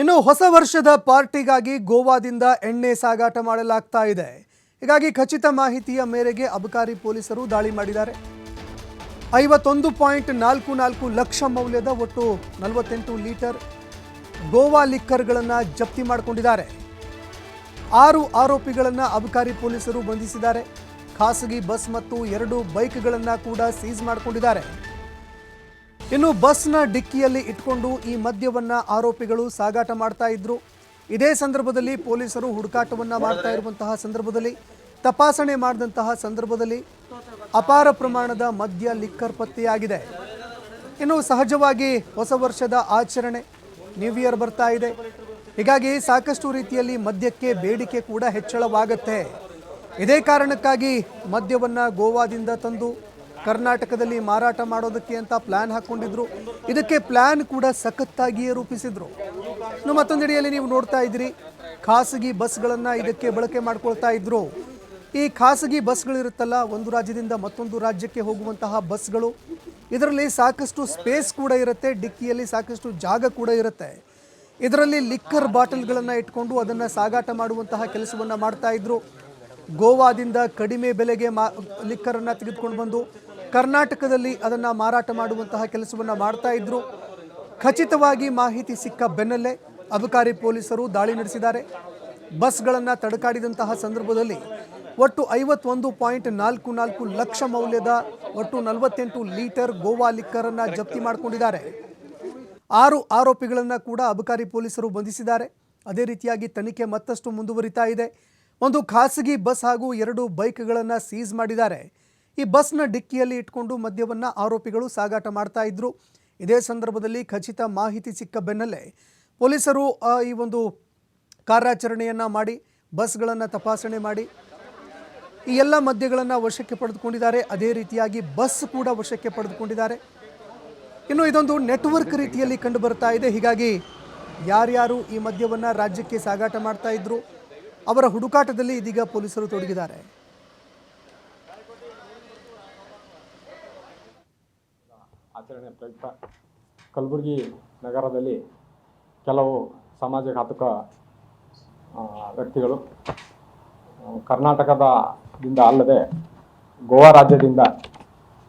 ಇನ್ನು ಹೊಸ ವರ್ಷದ ಪಾರ್ಟಿಗಾಗಿ ಗೋವಾದಿಂದ ಎಣ್ಣೆ ಸಾಗಾಟ ಮಾಡಲಾಗ್ತಾ ಇದೆ. ಹೀಗಾಗಿ ಖಚಿತ ಮಾಹಿತಿಯ ಮೇರೆಗೆ ಅಬಕಾರಿ ಪೊಲೀಸರು ದಾಳಿ ಮಾಡಿದ್ದಾರೆ. ಐವತ್ತೊಂದು ಪಾಯಿಂಟ್ ನಾಲ್ಕು ನಾಲ್ಕು ಲಕ್ಷ ಮೌಲ್ಯದ ಒಟ್ಟು ನಲವತ್ತೆಂಟು ಲೀಟರ್ ಗೋವಾ ಲಿಕ್ಕರ್ಗಳನ್ನು ಜಪ್ತಿ ಮಾಡಿಕೊಂಡಿದ್ದಾರೆ. ಆರು ಆರೋಪಿಗಳನ್ನು ಅಬಕಾರಿ ಪೊಲೀಸರು ಬಂಧಿಸಿದ್ದಾರೆ. ಖಾಸಗಿ ಬಸ್ ಮತ್ತು ಎರಡು ಬೈಕ್ಗಳನ್ನು ಕೂಡ ಸೀಸ್ ಮಾಡಿಕೊಂಡಿದ್ದಾರೆ. ಇನ್ನು ಬಸ್ನ ಡಿಕ್ಕಿಯಲ್ಲಿ ಇಟ್ಕೊಂಡು ಈ ಮದ್ಯವನ್ನ ಆರೋಪಿಗಳು ಸಾಗಾಟ ಮಾಡ್ತಾ ಇದ್ರು. ಇದೇ ಸಂದರ್ಭದಲ್ಲಿ ಪೊಲೀಸರು ಹುಡುಕಾಟವನ್ನ ಮಾಡ್ತಾ ಇರುವಂತಹ ಸಂದರ್ಭದಲ್ಲಿ, ತಪಾಸಣೆ ಮಾಡಿದಂತಹ ಸಂದರ್ಭದಲ್ಲಿ ಅಪಾರ ಪ್ರಮಾಣದ ಮದ್ಯ, ಲಿಕ್ಕರ್ ಪತ್ತೆಯಾಗಿದೆ. ಇನ್ನು ಸಹಜವಾಗಿ ಹೊಸ ವರ್ಷದ ಆಚರಣೆ ನ್ಯೂ ಇಯರ್ ಬರ್ತಾ ಇದೆ. ಹೀಗಾಗಿ ಸಾಕಷ್ಟು ರೀತಿಯಲ್ಲಿ ಮದ್ಯಕ್ಕೆ ಬೇಡಿಕೆ ಕೂಡ ಹೆಚ್ಚಳವಾಗತ್ತೆ. ಇದೇ ಕಾರಣಕ್ಕಾಗಿ ಮದ್ಯವನ್ನು ಗೋವಾದಿಂದ ತಂದು ಕರ್ನಾಟಕದಲ್ಲಿ ಮಾರಾಟ ಮಾಡೋದಕ್ಕೆ ಅಂತ ಪ್ಲಾನ್ ಹಾಕೊಂಡಿದ್ರು ಇದಕ್ಕೆ ಪ್ಲಾನ್ ಕೂಡ ಸಖತ್ತಾಗಿಯೇ ರೂಪಿಸಿದ್ರು. ಇನ್ನು ಮತ್ತೊಂದೆಡೆಯಲ್ಲಿ ನೀವು ನೋಡ್ತಾ ಇದ್ದೀರಿ, ಖಾಸಗಿ ಬಸ್ಗಳನ್ನು ಇದಕ್ಕೆ ಬಳಕೆ ಮಾಡ್ಕೊಳ್ತಾ ಇದ್ರು. ಈ ಖಾಸಗಿ ಬಸ್ಗಳಿರುತ್ತಲ್ಲ, ಒಂದು ರಾಜ್ಯದಿಂದ ಮತ್ತೊಂದು ರಾಜ್ಯಕ್ಕೆ ಹೋಗುವಂತಹ ಬಸ್ಗಳು, ಇದರಲ್ಲಿ ಸಾಕಷ್ಟು ಸ್ಪೇಸ್ ಕೂಡ ಇರುತ್ತೆ, ಡಿಕ್ಕಿಯಲ್ಲಿ ಸಾಕಷ್ಟು ಜಾಗ ಕೂಡ ಇರುತ್ತೆ. ಇದರಲ್ಲಿ ಲಿಕ್ಕರ್ ಬಾಟಲ್ಗಳನ್ನು ಇಟ್ಕೊಂಡು ಅದನ್ನು ಸಾಗಾಟ ಮಾಡುವಂತಹ ಕೆಲಸವನ್ನು ಮಾಡ್ತಾ ಇದ್ರು. ಗೋವಾದಿಂದ ಕಡಿಮೆ ಬೆಲೆಗೆ ಮಾ ಲಿಕ್ಕರನ್ನು ತೆಗೆದುಕೊಂಡು ಬಂದು ಕರ್ನಾಟಕದಲ್ಲಿ ಅದನ್ನು ಮಾರಾಟ ಮಾಡುವಂತಹ ಕೆಲಸವನ್ನು ಮಾಡ್ತಾ ಇದ್ರು. ಖಚಿತವಾಗಿ ಮಾಹಿತಿ ಸಿಕ್ಕ ಬೆನ್ನಲ್ಲೇ ಅಬಕಾರಿ ಪೊಲೀಸರು ದಾಳಿ ನಡೆಸಿದ್ದಾರೆ. ಬಸ್ಗಳನ್ನು ತಡಕಾಡಿದಂತಹ ಸಂದರ್ಭದಲ್ಲಿ ಒಟ್ಟು ಐವತ್ತೊಂದು ಪಾಯಿಂಟ್ ನಾಲ್ಕು ನಾಲ್ಕು ಲಕ್ಷ ಮೌಲ್ಯದ ಒಟ್ಟು ನಲವತ್ತೆಂಟು ಲೀಟರ್ ಗೋವಾ ಲಿಕ್ಕರನ್ನು ಜಪ್ತಿ ಮಾಡಿಕೊಂಡಿದ್ದಾರೆ. ಆರು ಆರೋಪಿಗಳನ್ನು ಕೂಡ ಅಬಕಾರಿ ಪೊಲೀಸರು ಬಂಧಿಸಿದ್ದಾರೆ. ಅದೇ ರೀತಿಯಾಗಿ ತನಿಖೆ ಮತ್ತಷ್ಟು ಮುಂದುವರಿತಾ ಇದೆ. ಒಂದು ಖಾಸಗಿ ಬಸ್ ಹಾಗೂ ಎರಡು ಬೈಕ್ಗಳನ್ನು ಸೀಸ್ ಮಾಡಿದ್ದಾರೆ. ಈ ಬಸ್ನ ಡಿಕ್ಕಿಯಲ್ಲಿ ಇಟ್ಕೊಂಡು ಮದ್ಯವನ್ನು ಆರೋಪಿಗಳು ಸಾಗಾಟ ಮಾಡ್ತಾ ಇದ್ರು. ಇದೇ ಸಂದರ್ಭದಲ್ಲಿ ಖಚಿತ ಮಾಹಿತಿ ಸಿಕ್ಕ ಬೆನ್ನಲ್ಲೇ ಪೊಲೀಸರು ಈ ಒಂದು ಕಾರ್ಯಾಚರಣೆಯನ್ನು ಮಾಡಿ, ಬಸ್ಗಳನ್ನು ತಪಾಸಣೆ ಮಾಡಿ, ಈ ಎಲ್ಲ ಮದ್ಯಗಳನ್ನು ವಶಕ್ಕೆ ಪಡೆದುಕೊಂಡಿದ್ದಾರೆ. ಅದೇ ರೀತಿಯಾಗಿ ಬಸ್ ಕೂಡ ವಶಕ್ಕೆ ಪಡೆದುಕೊಂಡಿದ್ದಾರೆ. ಇನ್ನು ಇದೊಂದು ನೆಟ್ವರ್ಕ್ ರೀತಿಯಲ್ಲಿ ಕಂಡು ಬರ್ತಾ ಇದೆ. ಹೀಗಾಗಿ ಯಾರ್ಯಾರು ಈ ಮದ್ಯವನ್ನು ರಾಜ್ಯಕ್ಕೆ ಸಾಗಾಟ ಮಾಡ್ತಾ ಇದ್ರು, ಅವರ ಹುಡುಕಾಟದಲ್ಲಿ ಇದೀಗ ಪೊಲೀಸರು ತೊಡಗಿದ್ದಾರೆ. ಆಚರಣೆ ಪ್ರಯುಕ್ತ. ಕಲಬುರಗಿ ನಗರದಲ್ಲಿ ಕೆಲವು ಸಮಾಜಘಾತುಕ ವ್ಯಕ್ತಿಗಳು ಕರ್ನಾಟಕದಿಂದ ಕರ್ನಾಟಕದ ದಿಂದ ಅಲ್ಲದೆ ಗೋವಾ ರಾಜ್ಯದಿಂದ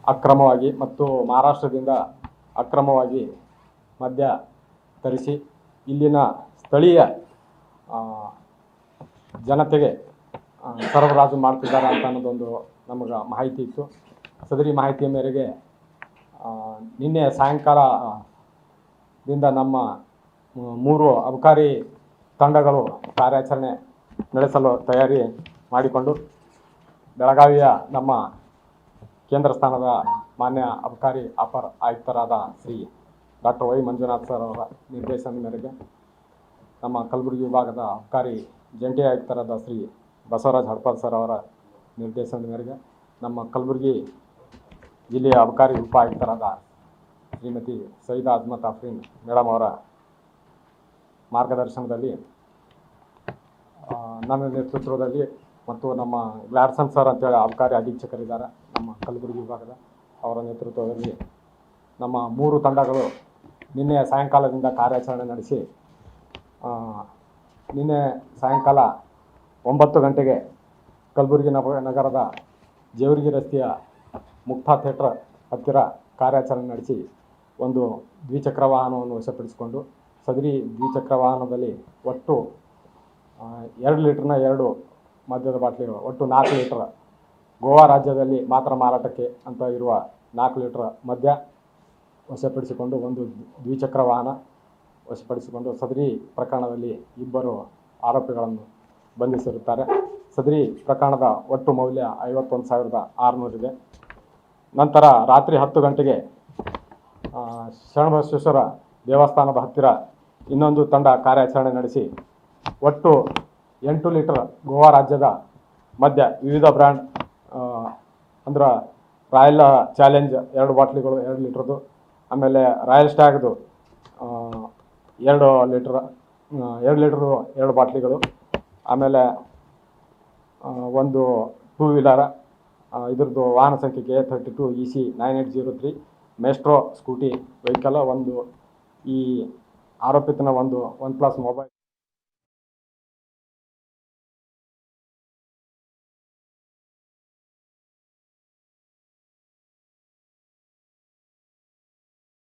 ಅಕ್ರಮವಾಗಿ ಮತ್ತು ಮಹಾರಾಷ್ಟ್ರದಿಂದ ಅಕ್ರಮವಾಗಿ ಮದ್ಯ ತರಿಸಿ ಇಲ್ಲಿನ ಸ್ಥಳೀಯ ಜನತೆಗೆ ಸರಬರಾಜು ಮಾಡ್ತಿದ್ದಾರೆ ಅಂತ ಅನ್ನೋದೊಂದು ನಮಗೆ ಮಾಹಿತಿ ಇತ್ತು. ಸದರಿ ಮಾಹಿತಿಯ ಮೇರೆಗೆ ನಿನ್ನೆ ಸಾಯಂಕಾಲದಿಂದ ದಿಂದ ನಮ್ಮ ಮೂರು ಅಬಕಾರಿ ತಂಡಗಳು ಕಾರ್ಯಾಚರಣೆ ನಡೆಸಲು ತಯಾರಿ ಮಾಡಿಕೊಂಡು ಬೆಳಗಾವಿಯ ನಮ್ಮ ಕೇಂದ್ರ ಸ್ಥಾನದ ಮಾನ್ಯ ಅಬಕಾರಿ ಅಪರ ಆಯುಕ್ತರಾದ Shri doctor Y Manjunath sir ಅವರ ನಿರ್ದೇಶನದ ಮೇರೆಗೆ ನಮ್ಮ ಕಲಬುರಗಿ ವಿಭಾಗದ ಅಬಕಾರಿ ಜಂಟಿ ಆಯುಕ್ತರಾದ ಶ್ರೀ ಬಸವರಾಜ್ ಹರ್ಪಾಲ್ ಸರ್ ಅವರ ನಿರ್ದೇಶನದ ಮೇರೆಗೆ ನಮ್ಮ ಕಲಬುರಗಿ ಜಿಲ್ಲೆಯ ಅಬಕಾರಿ ಉಪ ಆಯುಕ್ತರಾದ ಶ್ರೀಮತಿ ಸೈದಾ ಅಜ್ಮತ್ ಆಫ್ರೀನ್ ಮೇಡಮ್ ಅವರ ಮಾರ್ಗದರ್ಶನದಲ್ಲಿ ನನ್ನ ನೇತೃತ್ವದಲ್ಲಿ ಮತ್ತು ನಮ್ಮ ಗ್ಲಾಡ್ಸನ್ ಸರ್ ಅಂತೇಳಿ ಅಬಕಾರಿ ಅಧೀಕ್ಷಕರಿದ್ದಾರೆ, ನಮ್ಮ ಕಲಬುರಗಿ ವಿಭಾಗದ ಅವರ ನೇತೃತ್ವದಲ್ಲಿ ನಮ್ಮ ಮೂರು ತಂಡಗಳು ನಿನ್ನೆ ಸಾಯಂಕಾಲದಿಂದ ಕಾರ್ಯಾಚರಣೆ ನಡೆಸಿ ನಿನ್ನೆ ಸಾಯಂಕಾಲ ಒಂಬತ್ತು ಗಂಟೆಗೆ ಕಲಬುರಗಿ ನಗರದ ಜೇವರ್ಗಿ ರಸ್ತೆಯ ಮುಕ್ತಾ ಥಿಯೇಟ್ರ್ ಹತ್ತಿರ ಕಾರ್ಯಾಚರಣೆ ನಡೆಸಿ ಒಂದು ದ್ವಿಚಕ್ರ ವಾಹನವನ್ನು ವಶಪಡಿಸಿಕೊಂಡು ಸದರಿ ದ್ವಿಚಕ್ರ ವಾಹನದಲ್ಲಿ ಒಟ್ಟು ಎರಡು ಲೀಟ್ರ್ನ ಎರಡು ಮದ್ಯದ ಬಾಟ್ಲಿಗಳು ಒಟ್ಟು ನಾಲ್ಕು ಲೀಟ್ರ್ ಗೋವಾ ರಾಜ್ಯದಲ್ಲಿ ಮಾತ್ರ ಮಾರಾಟಕ್ಕೆ ಅಂತ ಇರುವ ನಾಲ್ಕು ಲೀಟ್ರ್ ಮದ್ಯ ವಶಪಡಿಸಿಕೊಂಡು ಒಂದು ದ್ವಿಚಕ್ರ ವಾಹನ ವಶಪಡಿಸಿಕೊಂಡು ಸದರಿ ಪ್ರಕರಣದಲ್ಲಿ ಇಬ್ಬರು ಆರೋಪಿಗಳನ್ನು ಬಂಧಿಸಿರುತ್ತಾರೆ. ಸದರಿ ಪ್ರಕರಣದ ಒಟ್ಟು ಮೌಲ್ಯ ಐವತ್ತೊಂದು ಸಾವಿರದ ಆರುನೂರಿದೆ. ನಂತರ ರಾತ್ರಿ ಹತ್ತು ಗಂಟೆಗೆ ಶರಣಬಸವೇಶ್ವರ ದೇವಸ್ಥಾನದ ಹತ್ತಿರ ಇನ್ನೊಂದು ತಂಡ ಕಾರ್ಯಾಚರಣೆ ನಡೆಸಿ, ಒಟ್ಟು ಎಂಟು ಲೀಟರ್ ಗೋವಾ ರಾಜ್ಯದ ಮಧ್ಯ ವಿವಿಧ ಬ್ರ್ಯಾಂಡ್ ಅಂದ್ರೆ ರಾಯಲ್ ಚಾಲೆಂಜ್ ಎರಡು ಬಾಟ್ಲಿಗಳು, ಎರಡು ಲೀಟ್ರದ್ದು, ಆಮೇಲೆ ರಾಯಲ್ ಸ್ಟ್ಯಾಗ್ದು ಎರಡು ಲೀಟ್ರ್ ಎರಡು ಲೀಟ್ರ್ ಎರಡು ಬಾಟ್ಲಿಗಳು, ಆಮೇಲೆ ಒಂದು ಟೂ ವೀಲರ್ ಇದ್ರದ್ದು ವಾಹನ ಸಂಖ್ಯೆ K thirty two E C nine eight zero three Maestro scooty vehicle ಒಂದು ಈ ಆರೋಪಿತನ ಒಂದು ಒನ್ ಪ್ಲಸ್ ಮೊಬೈಲ್